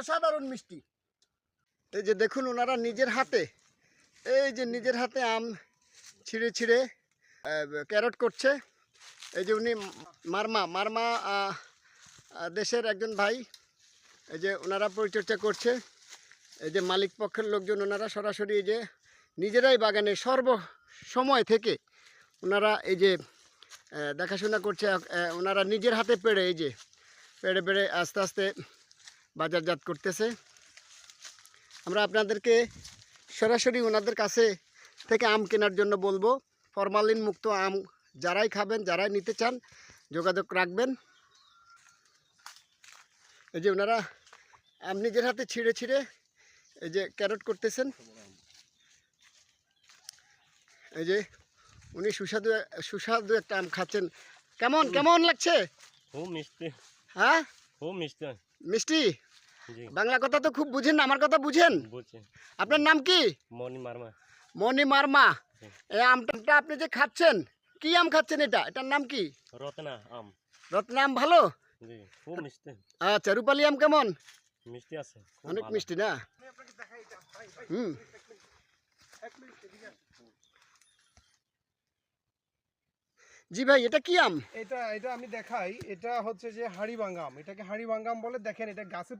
অসাধারণ মিষ্টি। এই যে দেখুন ওনারা নিজের হাতে, এই যে নিজের হাতে আম ছিঁড়ে ছিঁড়ে ক্যারট করছে। এই যে উনি মারমা মারমা দেশের একজন ভাই, এই যে ওনারা পরিচর্যা করছে। এই যে মালিক পক্ষের লোকজন ওনারা সরাসরি এই যে নিজেরাই বাগানে সর্ব সময় থেকে ওনারা এই যে দেখাশোনা করছে। ওনারা নিজের হাতে পেড়ে এই যে, পেড়ে পেড়ে আস্তে আস্তে বাজারজাত করতেছে। আমরা আপনাদেরকে সরাসরি ওনাদের কাছে থেকে আম কেনার জন্য বলব ফরমালিন মুক্ত আম যারাই খাবেন যারাই নিতে চান যোগাযোগ রাখবেন। এই যে ওনারা আম নিজের হাতে ছিঁড়ে ছিঁড়ে এই যে ক্যারট করতেছেন। এই যে উনি সুস্বাদু সুস্বাদু একটা আম খাচ্ছেন। কেমন কেমন লাগছে? খুব মিষ্টি। হ্যাঁ? খুব মিষ্টি। মিষ্টি? বাংলা কথা তো খুব বুঝেন আমার কথা বুঝেন? আপনার নাম কি? মনি মারমা। হুম। এই আমটা আপনি যে খাচ্ছেন কি আম খাচ্ছেন এটা? এটার নাম কি? রত্না আম। রত্না আম ভালো? আচ্ছা রূপালি আম কেমন? মিষ্টি আছে অনেক মিষ্টি না? হুম। জি ভাই, এটা কি আম? এটা এটা আমি দেখাই। এটা হচ্ছে যে হাড়ি বাঙ্গাম এটাকে হাড়ি বাঙ্গাম বলে দেখেন, এটা গাছে